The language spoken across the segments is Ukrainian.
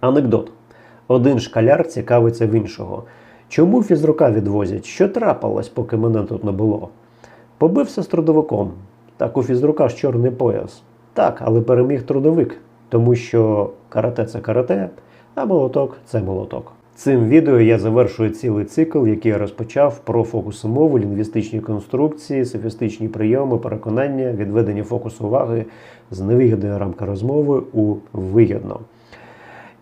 Анекдот. Один шкаляр цікавиться в іншого. Чому фізрука відвозять? Що трапилось, поки мене тут не було? Побився з трудовиком. Так у фізрука ж чорний пояс. Так, але переміг трудовик, тому що карате це карате, а молоток це молоток. Цим відео я завершую цілий цикл, який я розпочав про фокуси мови, лінгвістичні конструкції, софістичні прийоми, переконання, відведення фокусу уваги з невигідної рамки розмови у вигідно.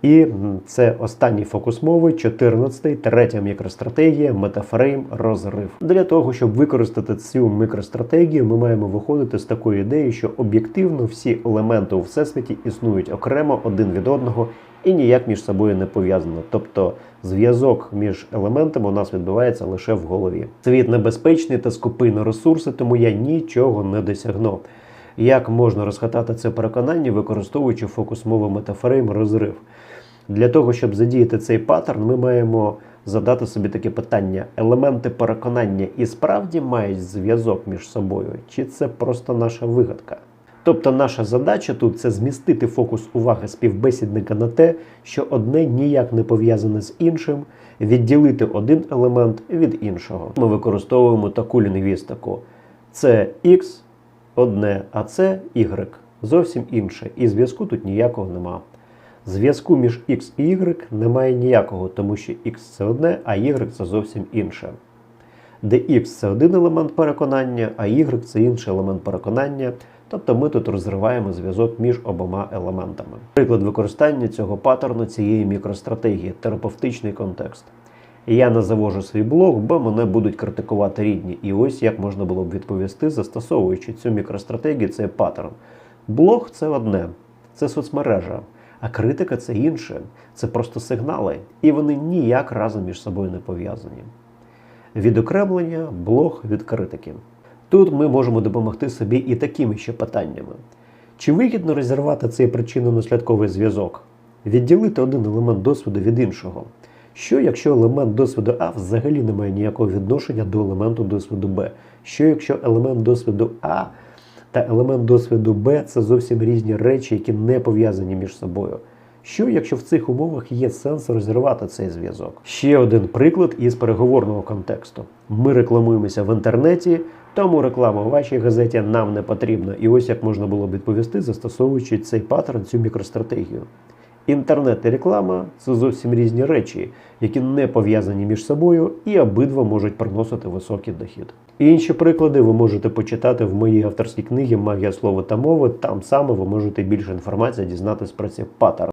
І це останній фокус мови, 14-й, третя мікростратегія, метафрейм, розрив. Для того, щоб використати цю мікростратегію, ми маємо виходити з такої ідеї, що об'єктивно всі елементи у всесвіті існують окремо один від одного і ніяк між собою не пов'язано. Тобто зв'язок між елементами у нас відбувається лише в голові. Світ небезпечний та скупий на ресурси, тому я нічого не досягну. Як можна розхатати це переконання, використовуючи фокус мови метафрейм розрив? Для того, щоб задіяти цей паттерн, ми маємо задати собі таке питання: елементи переконання і справді мають зв'язок між собою, чи це просто наша вигадка? Тобто наша задача тут це змістити фокус уваги співбесідника на те, що одне ніяк не пов'язане з іншим, відділити один елемент від іншого. Ми використовуємо таку лінгвістику. Це X одне, а це Y зовсім інше. І зв'язку тут ніякого нема. Зв'язку між X і Y немає ніякого, тому що X це одне, а Y це зовсім інше. Де X це один елемент переконання, а Y це інший елемент переконання. Тобто ми тут розриваємо зв'язок між обома елементами. Приклад використання цього паттерну цієї мікростратегії терапевтичний контекст. Я не завожу свій блог, бо мене будуть критикувати рідні. І ось як можна було б відповісти, застосовуючи цю мікростратегію, цей паттерн. Блог це одне, це соцмережа, а критика це інше, це просто сигнали, і вони ніяк разом між собою не пов'язані. Відокремлення блог від критики. Тут ми можемо допомогти собі і такими ще питаннями. Чи вигідно розірвати цей причинно-наслідковий зв'язок? Відділити один елемент досвіду від іншого. Що, якщо елемент досвіду А взагалі не має ніякого відношення до елементу досвіду Б? Що, якщо елемент досвіду А та елемент досвіду Б це зовсім різні речі, які не пов'язані між собою? Що, якщо в цих умовах є сенс розірвати цей зв'язок? Ще один приклад із переговорного контексту. Ми рекламуємося в інтернеті, тому реклама у вашій газеті нам не потрібна. І ось як можна було б відповісти, застосовуючи цей паттерн, цю мікростратегію. Інтернет і реклама це зовсім різні речі, які не пов'язані між собою, і обидва можуть приносити високий дохід. Інші приклади ви можете почитати в моїй авторській книгі Магія слова та мови. Там саме ви можете більше інформації дізнатись про ці паттерни.